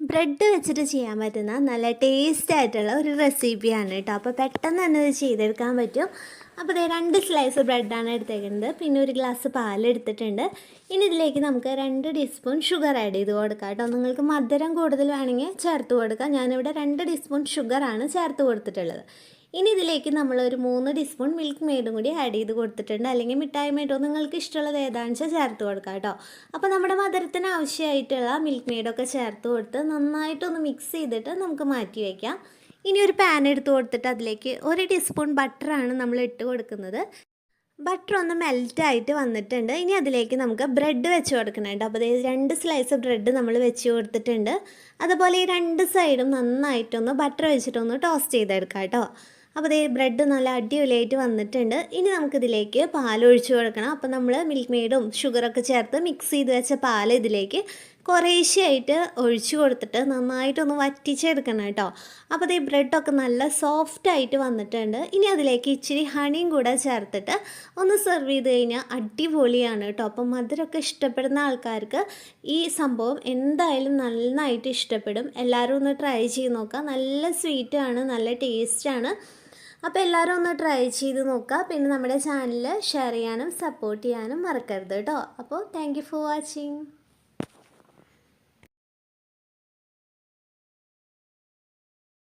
Bread വെച്ചിട്ട് ചെയ്യാൻ പറ്റുന്ന നല്ല ടേസ്റ്റ് ആയിട്ടുള്ള ഒരു റെസിപ്പിയാണ് കേട്ടോ. അപ്പോൾ പെട്ടെന്ന് തന്നെ ഇത് ചെയ്തെടുക്കാൻ പറ്റും. അപ്പോൾ ഇതേ രണ്ട് സ്ലൈസ് ബ്രെഡാണ് എടുത്തേക്കുന്നത്. പിന്നെ ഒരു ഗ്ലാസ് പാൽ എടുത്തിട്ടുണ്ട്. ഇനി ഇതിലേക്ക് നമുക്ക് രണ്ട് ടീസ്പൂൺ ഷുഗർ ആഡ് ചെയ്ത് കൊടുക്കാം കേട്ടോ. നിങ്ങൾക്ക് മധുരം കൂടുതൽ വേണമെങ്കിൽ ചേർത്ത് കൊടുക്കാം. ഞാനിവിടെ രണ്ട് ടീസ്പൂൺ ഷുഗറാണ് ചേർത്ത് കൊടുത്തിട്ടുള്ളത്. ഇനി ഇതിലേക്ക് നമ്മൾ ഒരു മൂന്ന് ടീസ്പൂൺ മിൽക്ക് മെയ്ഡും കൂടി ആഡ് ചെയ്ത് കൊടുത്തിട്ടുണ്ട്. അല്ലെങ്കിൽ മിഠായി മെയ്ഡോ നിങ്ങൾക്ക് ഇഷ്ടമുള്ളത് ഏതാണെന്ന് വെച്ചാൽ ചേർത്ത് കൊടുക്കാം കേട്ടോ. അപ്പോൾ നമ്മുടെ മധുരത്തിന് ആവശ്യമായിട്ടുള്ള മിൽക്ക് മെയ്ഡൊക്കെ ചേർത്ത് കൊടുത്ത് നന്നായിട്ടൊന്ന് മിക്സ് ചെയ്തിട്ട് നമുക്ക് മാറ്റി വയ്ക്കാം ഇനി ഒരു പാൻ എടുത്ത് കൊടുത്തിട്ട് അതിലേക്ക് ഒരു ടീസ്പൂൺ ബട്ടറാണ് നമ്മൾ ഇട്ട് കൊടുക്കുന്നത്. ബട്ടർ ഒന്ന് മെൽറ്റായിട്ട് വന്നിട്ടുണ്ട്. ഇനി അതിലേക്ക് നമുക്ക് ബ്രെഡ് വെച്ച് കൊടുക്കണുണ്ട് അപ്പോൾ ദേ രണ്ട് സ്ലൈസ് ബ്രെഡ് നമ്മൾ വെച്ച് കൊടുത്തിട്ടുണ്ട്. അതുപോലെ ഈ രണ്ട് സൈഡും നന്നായിട്ടൊന്ന് ബട്ടർ വെച്ചിട്ടൊന്ന് ടോസ്റ്റ് ചെയ്തെടുക്കാം കേട്ടോ. അപ്പോൾ ദേ ബ്രെഡ് നല്ല അടിപൊളിയായിട്ട് വന്നിട്ടുണ്ട്. ഇനി നമുക്കിതിലേക്ക് പാൽ ഒഴിച്ചു കൊടുക്കണം അപ്പോൾ നമ്മൾ മിൽക്ക് മെയ്ഡും ഷുഗറൊക്കെ ചേർത്ത് മിക്സ് ചെയ്ത് വെച്ച പാൽ ഇതിലേക്ക് കുറേശ്ശെയായിട്ട് ഒഴിച്ചു കൊടുത്തിട്ട് നന്നായിട്ടൊന്ന് വറ്റിച്ചെടുക്കണം കേട്ടോ. അപ്പോൾ ഈ ബ്രെഡൊക്കെ നല്ല സോഫ്റ്റ് ആയിട്ട് വന്നിട്ടുണ്ട്. ഇനി അതിലേക്ക് ഇച്ചിരി ഹണിയും കൂടെ ചേർത്തിട്ട് ഒന്ന് സെർവ് ചെയ്ത് കഴിഞ്ഞാൽ അടിപൊളിയാണ് കേട്ടോ. അപ്പം മധുരമൊക്കെ ഇഷ്ടപ്പെടുന്ന ആൾക്കാർക്ക് ഈ സംഭവം എന്തായാലും നന്നായിട്ട് ഇഷ്ടപ്പെടും. എല്ലാവരും ഒന്ന് ട്രൈ ചെയ്ത് നോക്കാം. നല്ല സ്വീറ്റാണ് നല്ല ടേസ്റ്റാണ് അപ്പോൾ എല്ലാവരും ഒന്ന് ട്രൈ ചെയ്ത് നോക്കുക പിന്നെ നമ്മുടെ ചാനൽ ഷെയർ ചെയ്യാനും സപ്പോർട്ട് ചെയ്യാനും മറക്കരുത് കേട്ടോ അപ്പോൾ താങ്ക് ഫോർ വാച്ചിങ്